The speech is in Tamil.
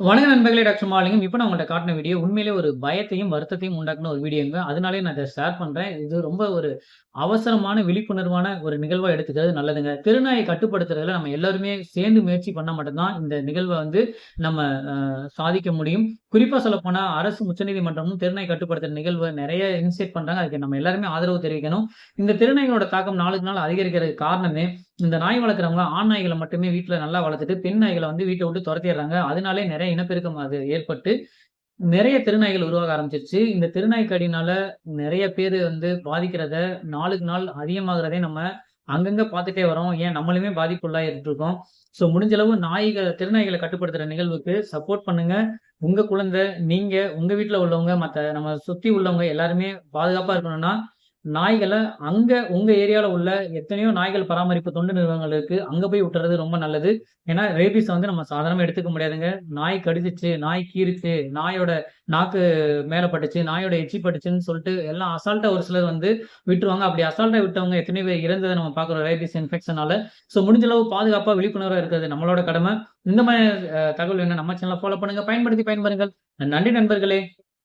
வணக்க நண்பர்களே டாக்டர் மாலிங்கம். இப்போ நான் உங்கள்ட்ட காட்டின வீடியோ உண்மையிலே ஒரு பயத்தையும் வருத்தத்தையும் உண்டாக்குன ஒரு வீடியோங்க அதனாலே நான் இதை ஷேர் பண்ணுறேன் இது ரொம்ப ஒரு அவசரமான விழிப்புணர்வான ஒரு நிகழ்வாக எடுத்துக்கிறது நல்லதுங்க. திருநாயை கட்டுப்படுத்துறதுல நம்ம எல்லாருமே சேர்ந்து முயற்சி பண்ண மட்டும்தான் இந்த நிகழ்வை வந்து நம்ம சாதிக்க முடியும். குறிப்பாக சொல்லப்போனால் அரசு உச்சநீதிமன்றமும் திருநாயை கட்டுப்படுத்துகிற நிகழ்வை நிறைய இனிஷியேட் பண்ணுறாங்க அதுக்கு நம்ம எல்லாருமே ஆதரவு தெரிவிக்கணும். இந்த திருநாய்களோட தாக்கம் நாளுக்கு நாள் அதிகரிக்கிறதுக்கு காரணமே இந்த நாய் வளர்க்குறவங்க ஆண் நாய்களை மட்டுமே வீட்டில் நல்லா வளர்த்துட்டு பெண் நாய்களை வந்து வீட்டை விட்டு துரத்திடுறாங்க. அதனாலே நிறைய இனப்பெருக்கம் அது ஏற்பட்டு நிறைய திருநாய்கள் உருவாக ஆரம்பிச்சிருச்சு. இந்த திருநாய் கடினால நிறைய பேர் வந்து பாதிக்கிறத நாளுக்கு நாள் அதிகமாகிறதே நம்ம அங்கங்க பார்த்துட்டே வரோம். ஏன்? நம்மளுமே பாதிப்புள்ளாயிட்டு இருக்கோம் ஸோ முடிஞ்ச அளவு நாய்கள் திருநாய்களை கட்டுப்படுத்துகிற நிகழ்வுக்கு சப்போர்ட் பண்ணுங்க. உங்க குழந்தை நீங்க உங்க வீட்டில் உள்ளவங்க மற்ற நம்ம சுற்றி உள்ளவங்க எல்லாருமே பாதுகாப்பாக இருக்கணும்னா நாய்களை அங்க உங்க ஏரியாவில் உள்ள எத்தனையோ நாய்கள் பராமரிப்பு தொண்டு நிறுவனங்கள் இருக்கு அங்க போய் விட்டுறது ரொம்ப நல்லது. ஏன்னா ரேபிஸ் வந்து நம்ம சாதாரணமாக எடுத்துக்க முடியாதுங்க. நாய் கடிச்சிச்சு நாய் கீறுச்சு நாயோட நாக்கு மேலே பட்டுச்சு நாயோட எச்சி பட்டுச்சுன்னு சொல்லிட்டு எல்லாம் அசால்ட்டா ஒரு சிலர் வந்து விட்டுருவாங்க. அப்படி அசால்ட்டா விட்டவங்க எத்தனையோ பேர் இறந்ததை நம்ம பார்க்குறோம் ரேபிஸ் இன்ஃபெக்ஷனால ஸோ முடிஞ்ச அளவு பாதுகாப்பாக விழிப்புணர்வாக இருக்கிறது நம்மளோட கடமை. இந்த மாதிரி தகவல் என்ன நம்ம சேனலை ஃபாலோ பண்ணுங்க பயன்படுத்தி பயன்பெறுங்கள். நன்றி நண்பர்களே.